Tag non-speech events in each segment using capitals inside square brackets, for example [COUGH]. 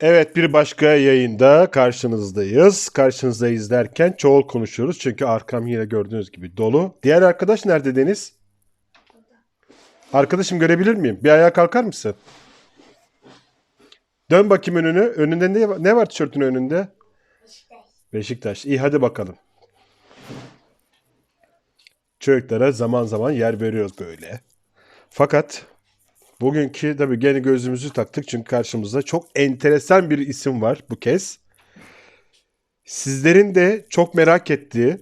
Evet bir başka yayında karşınızdayız. Karşınızdayız derken çoğul konuşuyoruz. Çünkü arkam yine gördüğünüz gibi dolu. Diğer arkadaş nerede Deniz? Arkadaşım görebilir miyim? Bir ayağa kalkar mısın? Dön bakayım önünü. Önünde ne, ne var tişörtün önünde? Beşiktaş. İyi hadi bakalım. Çocuklara zaman zaman yer veriyoruz böyle. Fakat bugünkü tabii gene gözümüzü taktık çünkü karşımızda çok enteresan bir isim var bu kez. Sizlerin de çok merak ettiği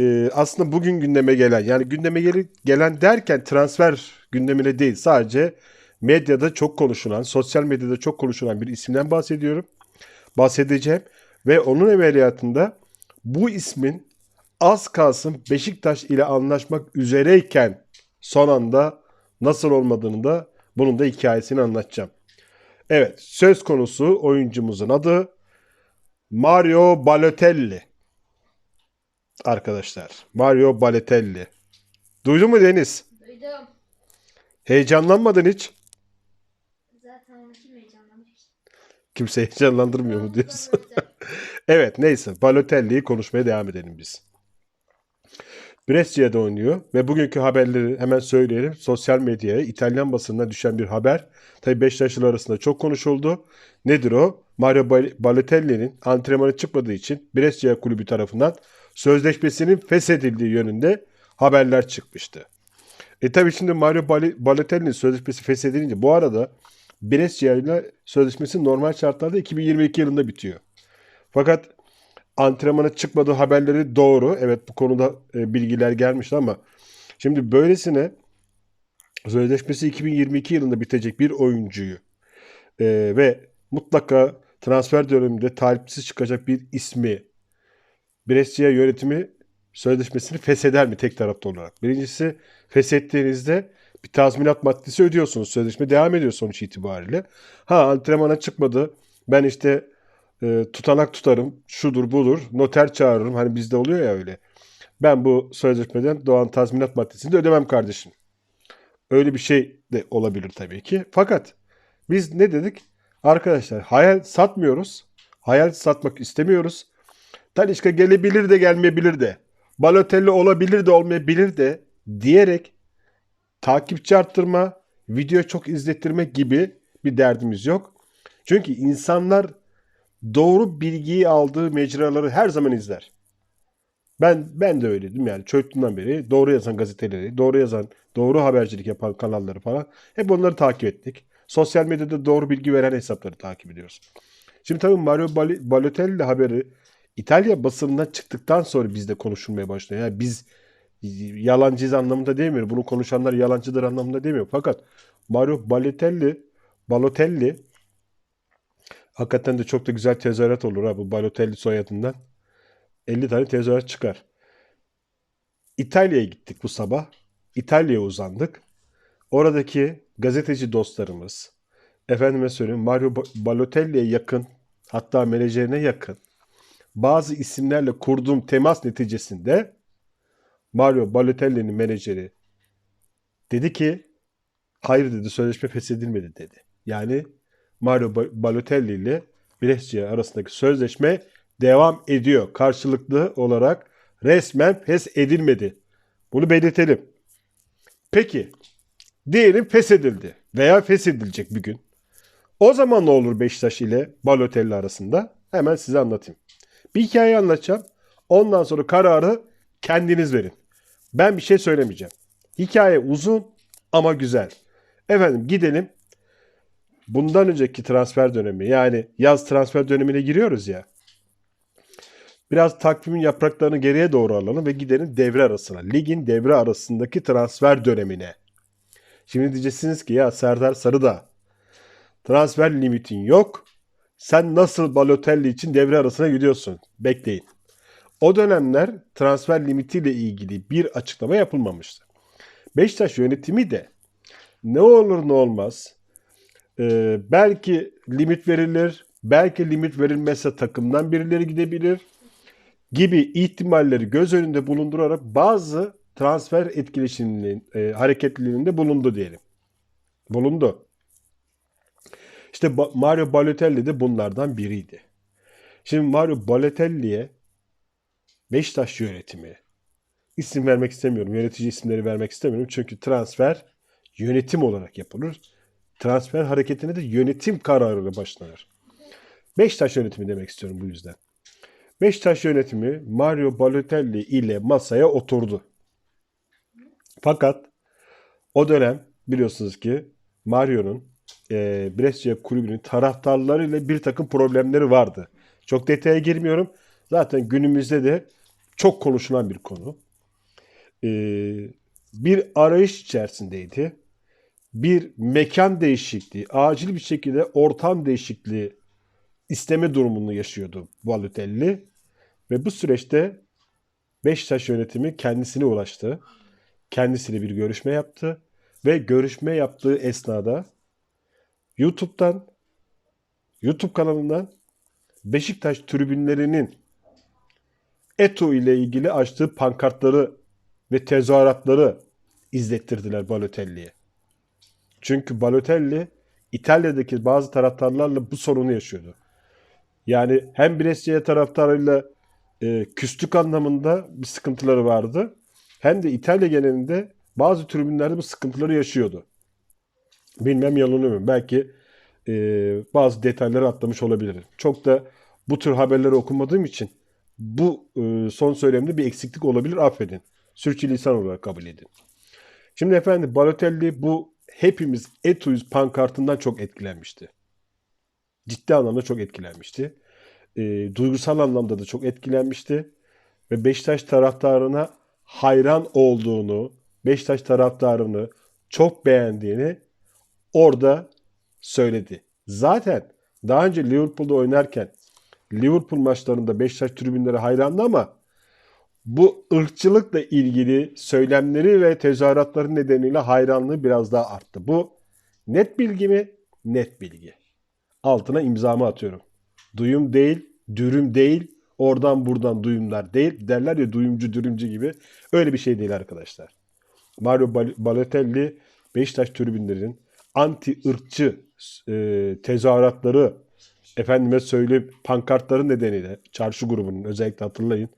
e, aslında bugün gündeme gelen yani gündeme gel- gelen derken transfer gündemine değil sadece medyada çok konuşulan, sosyal medyada çok konuşulan bir isimden bahsediyorum. Bahsedeceğim ve onun ameliyatında bu ismin az kalsın Beşiktaş ile anlaşmak üzereyken son anda nasıl olmadığını da bunun da hikayesini anlatacağım. Evet, söz konusu oyuncumuzun adı Mario Balotelli. Arkadaşlar, Mario Balotelli. Duydun mu Deniz? Duydum. Heyecanlanmadın hiç. Zaten kim? Kimse heyecanlandırmıyor mu diyorsun? [LAUGHS] Evet neyse Balotelli'yi konuşmaya devam edelim biz. Brescia'da oynuyor ve bugünkü haberleri hemen söyleyelim. Sosyal medyaya İtalyan basınına düşen bir haber. Tabii Beşiktaşlılar arasında çok konuşuldu. Nedir o? Mario Bal- Balotelli'nin antrenmana çıkmadığı için Brescia kulübü tarafından sözleşmesinin feshedildiği yönünde haberler çıkmıştı. E tabii şimdi Mario Bal- Balotelli'nin sözleşmesi feshedilince bu arada Brescia ile sözleşmesi normal şartlarda 2022 yılında bitiyor. Fakat antrenmana çıkmadığı haberleri doğru. Evet bu konuda e, bilgiler gelmişti ama şimdi böylesine sözleşmesi 2022 yılında bitecek bir oyuncuyu e, ve mutlaka transfer döneminde talipsiz çıkacak bir ismi Brescia yönetimi sözleşmesini fesheder mi tek taraflı olarak? Birincisi feshettiğinizde bir tazminat maddesi ödüyorsunuz. Sözleşme devam ediyor sonuç itibariyle. Ha antrenmana çıkmadı. Ben işte e, tutanak tutarım. Şudur budur. Noter çağırırım. Hani bizde oluyor ya öyle. Ben bu sözleşmeden doğan tazminat maddesini de ödemem kardeşim. Öyle bir şey de olabilir tabii ki. Fakat biz ne dedik? Arkadaşlar hayal satmıyoruz. Hayal satmak istemiyoruz. Talişka gelebilir de gelmeyebilir de. Balotelli olabilir de olmayabilir de diyerek takipçi arttırma, video çok izlettirmek gibi bir derdimiz yok. Çünkü insanlar doğru bilgiyi aldığı mecraları her zaman izler. Ben ben de öyleydim yani çocukluğumdan beri doğru yazan gazeteleri, doğru yazan, doğru habercilik yapan kanalları falan hep onları takip ettik. Sosyal medyada doğru bilgi veren hesapları takip ediyoruz. Şimdi tabii Mario Bal- Balotelli haberi İtalya basınından çıktıktan sonra bizde konuşulmaya başlıyor. Yani biz yalancıyız anlamında demiyor. Bunu konuşanlar yalancıdır anlamında demiyor. Fakat Mario Balotelli Balotelli hakikaten de çok da güzel tezahürat olur ha bu Balotelli soyadından. 50 tane tezahürat çıkar. İtalya'ya gittik bu sabah. İtalya'ya uzandık. Oradaki gazeteci dostlarımız, efendime söyleyeyim Mario Ba- Balotelli'ye yakın, hatta menajerine yakın bazı isimlerle kurduğum temas neticesinde Mario Balotelli'nin menajeri dedi ki hayır dedi sözleşme feshedilmedi dedi. Yani Mario Ba- Balotelli ile Brescia arasındaki sözleşme devam ediyor. Karşılıklı olarak resmen feshedilmedi. Bunu belirtelim. Peki diyelim feshedildi veya feshedilecek bir gün. O zaman ne olur Beşiktaş ile Balotelli arasında? Hemen size anlatayım. Bir hikaye anlatacağım. Ondan sonra kararı kendiniz verin. Ben bir şey söylemeyeceğim. Hikaye uzun ama güzel. Efendim gidelim. Bundan önceki transfer dönemi yani yaz transfer dönemine giriyoruz ya. Biraz takvimin yapraklarını geriye doğru alalım ve gidelim devre arasına. Ligin devre arasındaki transfer dönemine. Şimdi diyeceksiniz ki ya Serdar Sarıda transfer limitin yok. Sen nasıl Balotelli için devre arasına gidiyorsun? Bekleyin. O dönemler transfer limitiyle ilgili bir açıklama yapılmamıştı. Beşiktaş yönetimi de ne olur ne olmaz e, belki limit verilir, belki limit verilmezse takımdan birileri gidebilir gibi ihtimalleri göz önünde bulundurarak bazı transfer etkileşiminin e, hareketliliğinde bulundu diyelim. Bulundu. İşte Mario Balotelli de bunlardan biriydi. Şimdi Mario Balotelli'ye Beşiktaş yönetimi isim vermek istemiyorum. Yönetici isimleri vermek istemiyorum. Çünkü transfer yönetim olarak yapılır. Transfer hareketine de yönetim kararıyla başlanır. Beşiktaş yönetimi demek istiyorum bu yüzden. Beşiktaş yönetimi Mario Balotelli ile masaya oturdu. Fakat o dönem biliyorsunuz ki Mario'nun e, Brescia kulübünün taraftarlarıyla bir takım problemleri vardı. Çok detaya girmiyorum. Zaten günümüzde de çok konuşulan bir konu. E, bir arayış içerisindeydi. Bir mekan değişikliği, acil bir şekilde ortam değişikliği isteme durumunu yaşıyordu Balotelli. Ve bu süreçte Beşiktaş yönetimi kendisine ulaştı. Kendisiyle bir görüşme yaptı. Ve görüşme yaptığı esnada YouTube'dan, YouTube kanalından Beşiktaş tribünlerinin Eto ile ilgili açtığı pankartları ve tezahüratları izlettirdiler Balotelli'ye. Çünkü Balotelli İtalya'daki bazı taraftarlarla bu sorunu yaşıyordu. Yani hem Brescia taraftarıyla e, küslük anlamında bir sıkıntıları vardı. Hem de İtalya genelinde bazı tribünlerde bu sıkıntıları yaşıyordu. Bilmem yanılıyor mu? Belki e, bazı detayları atlamış olabilirim. Çok da bu tür haberleri okumadığım için bu e, son söylemde bir eksiklik olabilir. Affedin. Sürçülisan olarak kabul edin. Şimdi efendim Balotelli bu hepimiz Etuyuz pankartından çok etkilenmişti. Ciddi anlamda çok etkilenmişti. E, duygusal anlamda da çok etkilenmişti. Ve Beşiktaş taraftarına hayran olduğunu, Beşiktaş taraftarını çok beğendiğini orada söyledi. Zaten daha önce Liverpool'da oynarken Liverpool maçlarında Beşiktaş tribünleri hayrandı ama bu ırkçılıkla ilgili söylemleri ve tezahüratları nedeniyle hayranlığı biraz daha arttı. Bu net bilgi mi? Net bilgi. Altına imzamı atıyorum. Duyum değil, dürüm değil, oradan buradan duyumlar değil. Derler ya duyumcu dürümcü gibi. Öyle bir şey değil arkadaşlar. Mario Bal- Balotelli Beşiktaş tribünlerinin anti ırkçı e, tezahüratları efendime söyleyeyim pankartları nedeniyle çarşı grubunun özellikle hatırlayın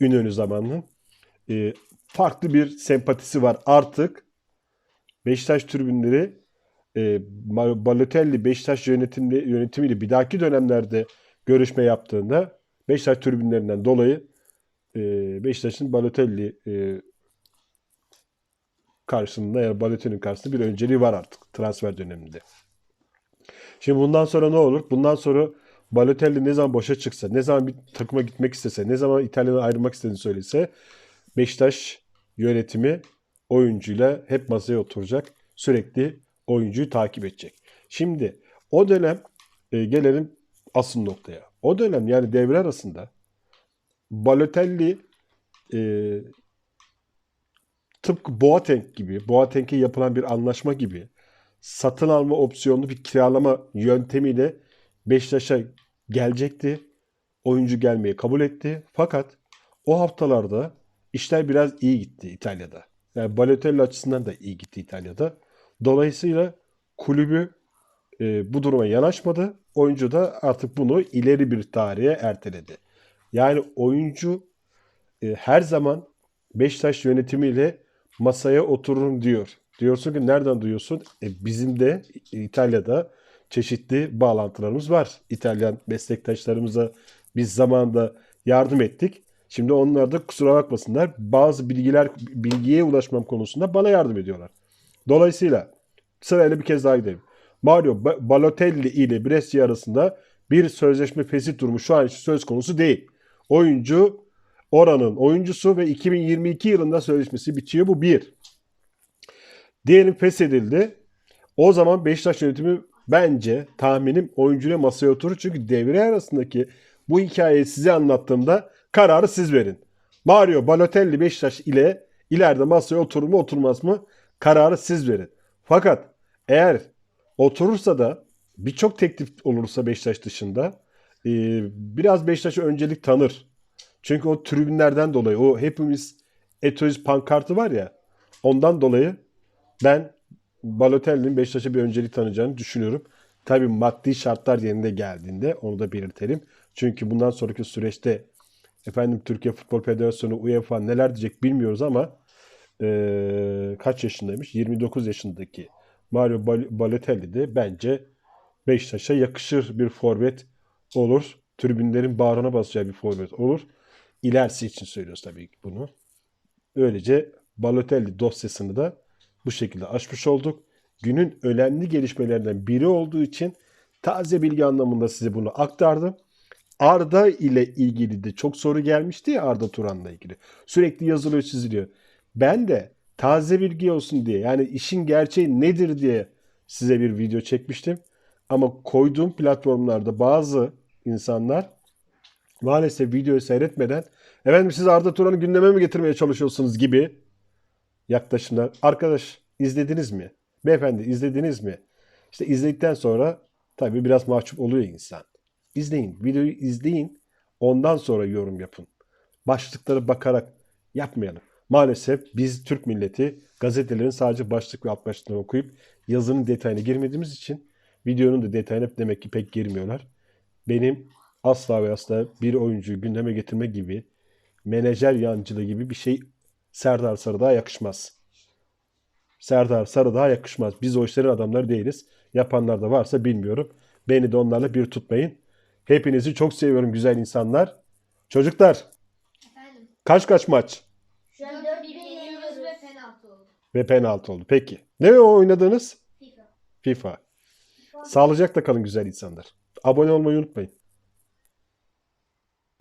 Ünönü zamanının e, farklı bir sempatisi var. Artık Beşiktaş tribünleri e, Balotelli Beşiktaş yönetimi, yönetimiyle bir dahaki dönemlerde görüşme yaptığında Beşiktaş tribünlerinden dolayı e, Beşiktaş'ın Balotelli e, karşısında yani Balotelli'nin karşısında bir önceliği var artık transfer döneminde. Şimdi bundan sonra ne olur? Bundan sonra Balotelli ne zaman boşa çıksa, ne zaman bir takıma gitmek istese, ne zaman İtalya'dan ayrılmak istediğini söylese Beşiktaş yönetimi oyuncuyla hep masaya oturacak. Sürekli oyuncuyu takip edecek. Şimdi o dönem e, gelelim asıl noktaya. O dönem yani devre arasında Balotelli e, tıpkı Boateng gibi, Boateng'e yapılan bir anlaşma gibi satın alma opsiyonlu bir kiralama yöntemiyle Beşiktaş'a gelecekti. Oyuncu gelmeyi kabul etti. Fakat o haftalarda işler biraz iyi gitti İtalya'da. Yani Balotelli açısından da iyi gitti İtalya'da. Dolayısıyla kulübü e, bu duruma yanaşmadı. Oyuncu da artık bunu ileri bir tarihe erteledi. Yani oyuncu e, her zaman Beşiktaş yönetimiyle masaya otururum diyor. Diyorsun ki nereden duyuyorsun? E, bizim de İtalya'da çeşitli bağlantılarımız var. İtalyan meslektaşlarımıza biz zamanında yardım ettik. Şimdi onlar da kusura bakmasınlar bazı bilgiler bilgiye ulaşmam konusunda bana yardım ediyorlar. Dolayısıyla sırayla bir kez daha gidelim. Mario Balotelli ile Brescia arasında bir sözleşme fesit durumu şu an için söz konusu değil. Oyuncu oranın oyuncusu ve 2022 yılında sözleşmesi bitiyor. Bu bir. Diyelim feshedildi. O zaman Beşiktaş yönetimi bence tahminim oyuncuyla masaya oturur. Çünkü devre arasındaki bu hikayeyi size anlattığımda kararı siz verin. Mario Balotelli Beşiktaş ile ileride masaya oturur mu oturmaz mı kararı siz verin. Fakat eğer oturursa da birçok teklif olursa Beşiktaş dışında e, biraz Beşiktaş'a öncelik tanır. Çünkü o tribünlerden dolayı o hepimiz Etoiz pankartı var ya ondan dolayı ben Balotelli'nin Beşiktaş'a bir öncelik tanıyacağını düşünüyorum. Tabii maddi şartlar yerine geldiğinde onu da belirtelim. Çünkü bundan sonraki süreçte efendim Türkiye Futbol Federasyonu UEFA neler diyecek bilmiyoruz ama eee, kaç yaşındaymış? 29 yaşındaki Mario Bal- Balotelli de bence Beşiktaş'a yakışır bir forvet olur. Tribünlerin bağrına basacağı bir forvet olur. İlerisi için söylüyoruz tabii bunu. Böylece Balotelli dosyasını da bu şekilde açmış olduk. Günün önemli gelişmelerinden biri olduğu için taze bilgi anlamında size bunu aktardım. Arda ile ilgili de çok soru gelmişti ya Arda Turan'la ilgili. Sürekli yazılıyor çiziliyor. Ben de taze bilgi olsun diye yani işin gerçeği nedir diye size bir video çekmiştim. Ama koyduğum platformlarda bazı insanlar maalesef videoyu seyretmeden efendim siz Arda Turan'ı gündeme mi getirmeye çalışıyorsunuz gibi yaklaşımlar. Arkadaş izlediniz mi? Beyefendi izlediniz mi? İşte izledikten sonra tabii biraz mahcup oluyor insan. İzleyin. Videoyu izleyin. Ondan sonra yorum yapın. Başlıklara bakarak yapmayalım. Maalesef biz Türk milleti gazetelerin sadece başlık ve alt başlıklarını okuyup yazının detayına girmediğimiz için videonun da detayına demek ki pek girmiyorlar. Benim asla ve asla bir oyuncuyu gündeme getirme gibi menajer yancılığı gibi bir şey Serdar Sarıdağ'a yakışmaz. Serdar Sarıdağ'a yakışmaz. Biz o işlerin adamları değiliz. Yapanlar da varsa bilmiyorum. Beni de onlarla bir tutmayın. Hepinizi çok seviyorum güzel insanlar. Çocuklar Efendim. kaç kaç maç? Şu an 4 1 yeniyoruz ve penaltı oldu. Ve penaltı oldu. Peki. Ne o oynadığınız? FIFA. FIFA. Sağlıcakla kalın güzel insanlar. Abone olmayı unutmayın.